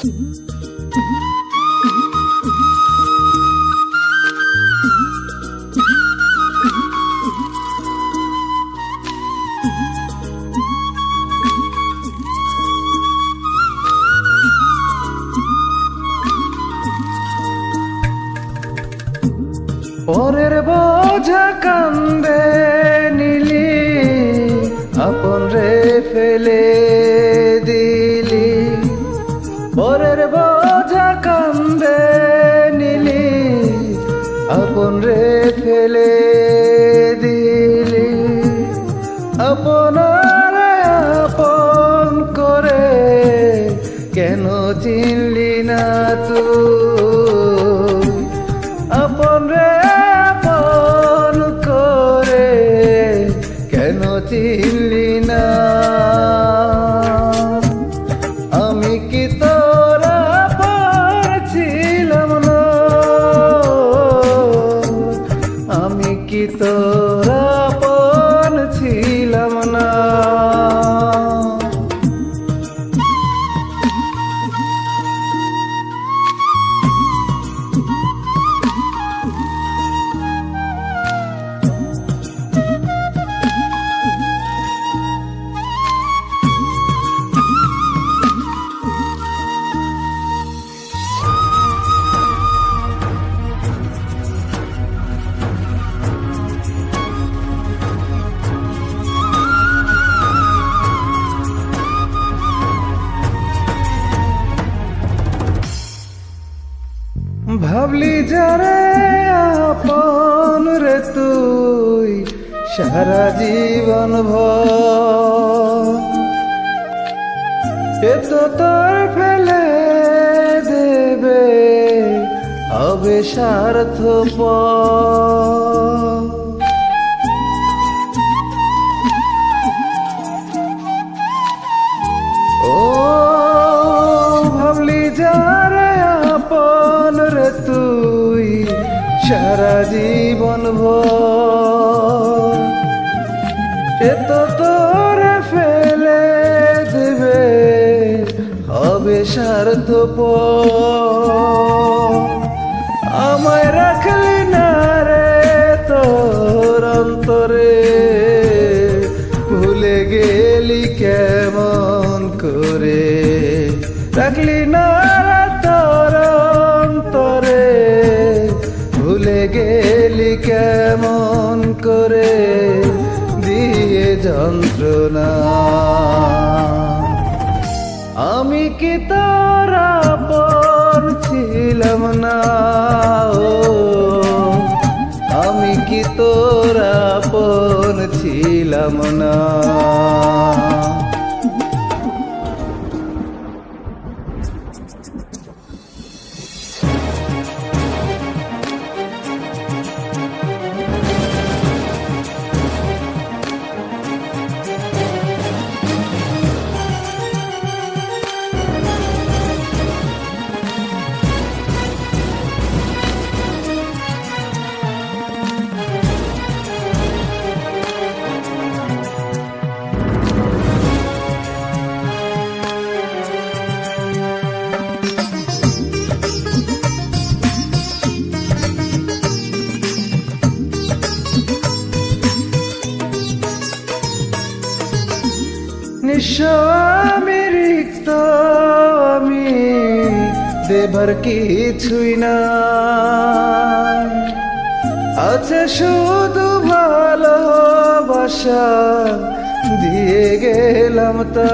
পরের বোঝা কান্দে নিলি আপন রে ফেলে পরের তোরা ছিলাম যারে আপন রে তুই, সারা জীবন ভর। এ তো তোর ফেলে দেবে হবে স্বার্থ ও সারা জীবন ভর। তোরে ফেলে দেবে, হবে স্বার্থ আমায় রাখলি না রে তোর অন্তরে, ভুলে গেলি কেমন করে? রাখলি না কেমন করে দিয়ে যন্ত্রণা? আমি কি তারা পড়ছিলাম ছিলাম না? আমি কি তোরা পড়ছিলাম ছিলাম না? নিঃস্ব আমি রিক্ত আমি দেবার কিছুই না আছে শুধু ভালোবাসা দিয়ে গেলাম তা